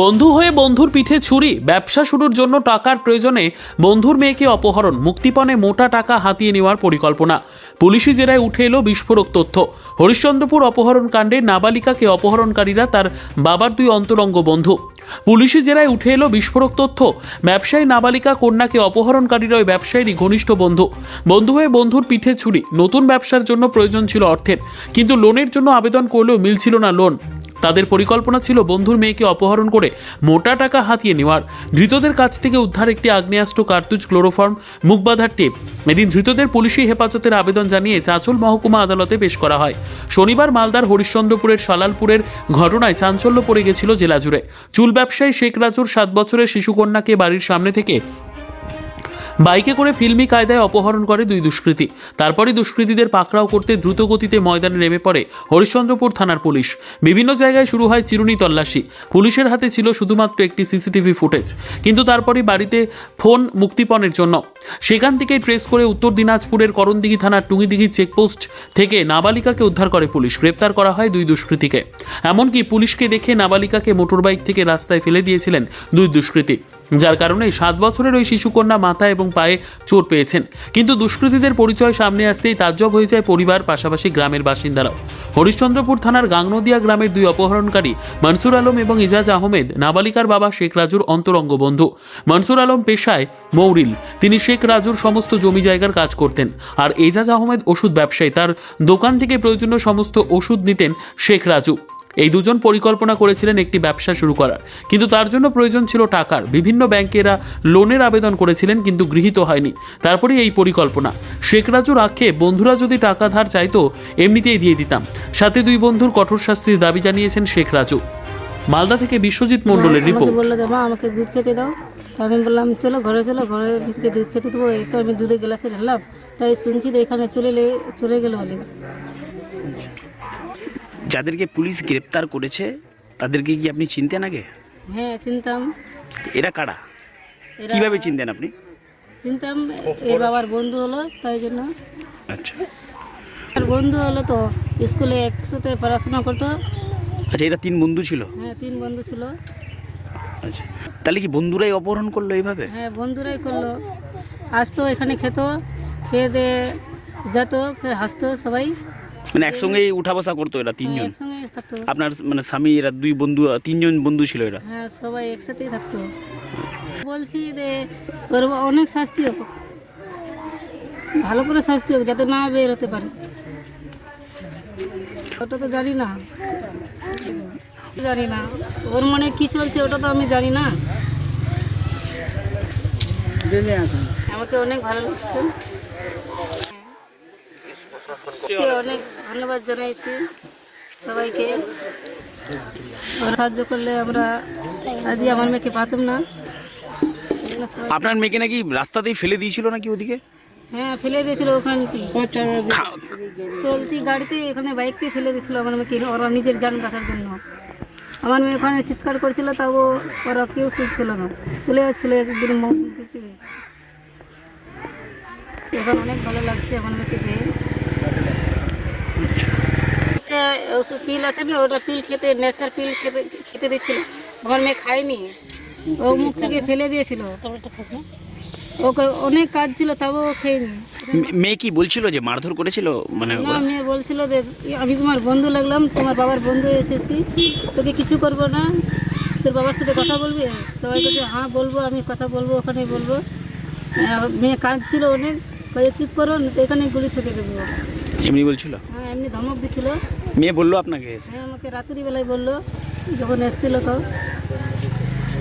বন্ধু হয়ে বন্ধুর পিঠে ছুরি, ব্যবসা শুরুর জন্য টাকার প্রয়োজনে বন্ধুর মেয়েকে অপহরণ, মুক্তিপণে মোটা টাকা হাতিয়ে নেওয়ার পরিকল্পনা। পুলিশি জেরায় উঠে এলো বিস্ফোরক তথ্য। হরিশ্চন্দ্রপুর অপহরণ কাণ্ডে নাবালিকাকে অপহরণকারীরা তার বাবার দুই অন্তরঙ্গ বন্ধু। পুলিশি জেরায় উঠে এলো বিস্ফোরক তথ্য। ব্যবসায়ী নাবালিকা কন্যাকে অপহরণকারীরা ওই ব্যবসায়ীরই ঘনিষ্ঠ বন্ধু। বন্ধু হয়ে বন্ধুর পিঠে ছুরি, নতুন ব্যবসার জন্য প্রয়োজন ছিল অর্থের। কিন্তু লোনের জন্য আবেদন করলেও মিলছিল না লোন। তাদের পরিকল্পনা ছিল বন্ধুর মেয়েকে অপহরণ করে মোটা টাকা হাতিয়ে নেওয়ার। ধৃতদের কাছ থেকে উদ্ধার একটি আগ্নেয়াস্ত্র, কার্তুজ, ক্লোরোফর্ম, মুখবাধার টেপ। এদিন ধৃতদের পুলিশি হেফাজতের আবেদন জানিয়ে চাঁচল মহকুমা আদালতে পেশ করা হয়। শনিবার মালদার হরিশ্চন্দ্রপুরের সালালপুরের ঘটনায় চাঞ্চল্য পড়ে গেছিল জেলা জুড়ে। চুল ব্যবসায়ী শেখ রাজুর সাত বছরের শিশুকন্যাকে বাড়ির সামনে থেকে বাইকে করে ফিল্মি কায়দায় অপহরণ করে দুই দুষ্কৃতী। তারপরে দুষ্কৃতীদের পাকড়াও করতে দ্রুত গতিতে ময়দানে নেমে পড়ে হরিশ্চন্দ্রপুর থানার পুলিশ। বিভিন্ন জায়গায় শুরু হয় চিরুনি তল্লাশি। পুলিশের হাতে ছিল শুধুমাত্র একটি সিসিটিভি ফুটেজ। কিন্তু তারপরে বাড়িতে ফোন মুক্তিপণের জন্য। সেখান থেকে ট্রেস করে উত্তর দিনাজপুরের করণদিঘি থানার টুঙ্গিদিঘি চেকপোস্ট থেকে নাবালিকাকে উদ্ধার করে পুলিশ। গ্রেপ্তার করা হয় দুই দুষ্কৃতীকে। এমনকি পুলিশকে দেখে নাবালিকাকে মোটরবাইক থেকে রাস্তায় ফেলে দিয়েছিলেন দুই দুষ্কৃতী। যার কারণে সাত বছরের ওই শিশুকন্যা মাথা এবং পায়ে চোট পেয়েছেন। কিন্তু দুষ্কৃতীদের পরিচয় সামনে আসতেই তাজ্জব হয়ে যায় পরিবার, পাশাপাশি গ্রামের বাসিন্দারাও। হরিশ্চন্দ্রপুর থানার গাংনদিয়া গ্রামের দুই অপহরণকারী মনসুর আলম এবং ইজাজ আহমেদ, নাবালিকার বাবা শেখ রাজুর অন্তরঙ্গ বন্ধু। মনসুর আলম পেশায় মৌরিল। তিনি শেখ রাজুর সমস্ত জমি জায়গার কাজ করতেন। আর এজাজ আহমেদ ওষুধ ব্যবসায়ী। তার দোকান থেকে প্রয়োজনীয় সমস্ত ওষুধ নিতেন শেখ রাজু। এই দুজন পরিকল্পনা করেছিলেন একটি ব্যবসা শুরু করার। কিন্তু তার জন্য প্রয়োজন ছিল টাকার। বিভিন্ন ব্যাংকে এরা লোনের আবেদন করেছিলেন কিন্তু গৃহীত হয়নি। তারপরে এই পরিকল্পনা। শেখ রাজুর আক্ষে বন্ধুরা যদি টাকা ধার চাইতো এমনিতেই দিয়ে দিতাম। সাথে দুই বন্ধুর কঠোর শাস্তির দাবি জানিয়েছেন শেখ রাজু মালদা থেকে বিশ্বজিৎ মণ্ডলের আমাকে রিপোর্ট। বলল আমাকে দুধ খেতে দাও। তো আমি বললাম চলো ঘরে চলো ঘরে থেকে দুধ খেতে দেবো। এই তো আমি দুধে গ্লাসে ঢাললাম। তাই শুনছি এখানে চলে চলে গেল যাদেরকে পুলিশ গ্রেপ্তার করেছে তাদেরকে কি আপনি চিনতেন আগে? হ্যাঁ চিনতাম। এরা কারা? এরা কীভাবে চিনতেন আপনি? চিনতাম এর বাবার বন্ধু হলো তাই জন্য। আচ্ছা। আর বন্ধু হলো তো স্কুলে একসাথে পড়াশোনা করতো। আচ্ছা এরা তিন বন্ধু ছিল? হ্যাঁ তিন বন্ধু ছিল। আচ্ছা। তাহলে কি বন্ধুরাই অপহরণ করল এইভাবে? হ্যাঁ বন্ধুরাই করল। আসতো এখানে খেতো খেয়ে দিয়ে যেত ফের হাসতো সবাই। মানে একসঙ্গেই উঠা বসা করতো এরা হ্যাঁ, তিনজন। একসঙ্গে থাকতো। আপনার মানে স্বামী এরা দুই বন্ধু তিনজন বন্ধু ছিল এরা। হ্যাঁ সবাই একসাথেই থাকতো। বলছি যে ওর অনেক শাস্তি হোক। ভালো করে শাস্তি হোক যাতে না বের হতে পারে। ওটা তো জানি না। জানি না। ওর মনে কি চলছে ওটা তো আমি জানি না। আমাকে অনেক ভালো লাগছে। অনেক ধন্যবাদ জানাইছি সবাইকে। সাহায্য করলে আমরা আজই আমার মেয়েকে পাতাম না। আপনার মেয়েকে নাকি রাস্তাতেই ফেলে দিয়েছিল নাকি ওদিকে? হ্যাঁ ফেলে দিয়েছিল ওখানে চলতি গাড়িতে এখানে বাইকতে ফেলে দিয়েছিল আমার মেয়েকে ওরা নিজের যান রাখার জন্য। আমার মেয়ে ওখানে চিৎকার করছিল তাও ওরা কেউ শুনছিল না। চলে যাচ্ছিল একদিন। এখন অনেক ভালো লাগছে আমার মেয়েকে পেয়ে একটা ওষুধ পিল আছে না ওটা পিল খেতে নেশার পিল খেতে খেতে দিচ্ছিল। আমার মেয়ে খায়নি। ও মুখ থেকে ফেলে দিয়েছিল। ওকে অনেক কাজ ছিল তাও ও খেয়নি। মেয়ে কি বলছিল যে মারধর করেছিল? মানে না মেয়ে বলছিল যে আমি তোমার বন্ধু লাগলাম তোমার বাবার বন্ধু এসেছি তোকে কিছু করব না। তোর বাবার সাথে কথা বলবি? সবাই বলছে হ্যাঁ বলব আমি কথা বলব ওখানে বলব। মেয়ে কাঁদছিল অনেক। কয়ে চুপ করো তো এখানে গুলি ঠুকে দেবো। এমনি বলছিল? হ্যাঁ এমনি ধমক দিছিল। মেয়ে বলল আপনাকে? হ্যাঁ আমাকে রাত্রিবেলায় বলল যখন এসেছিল তো।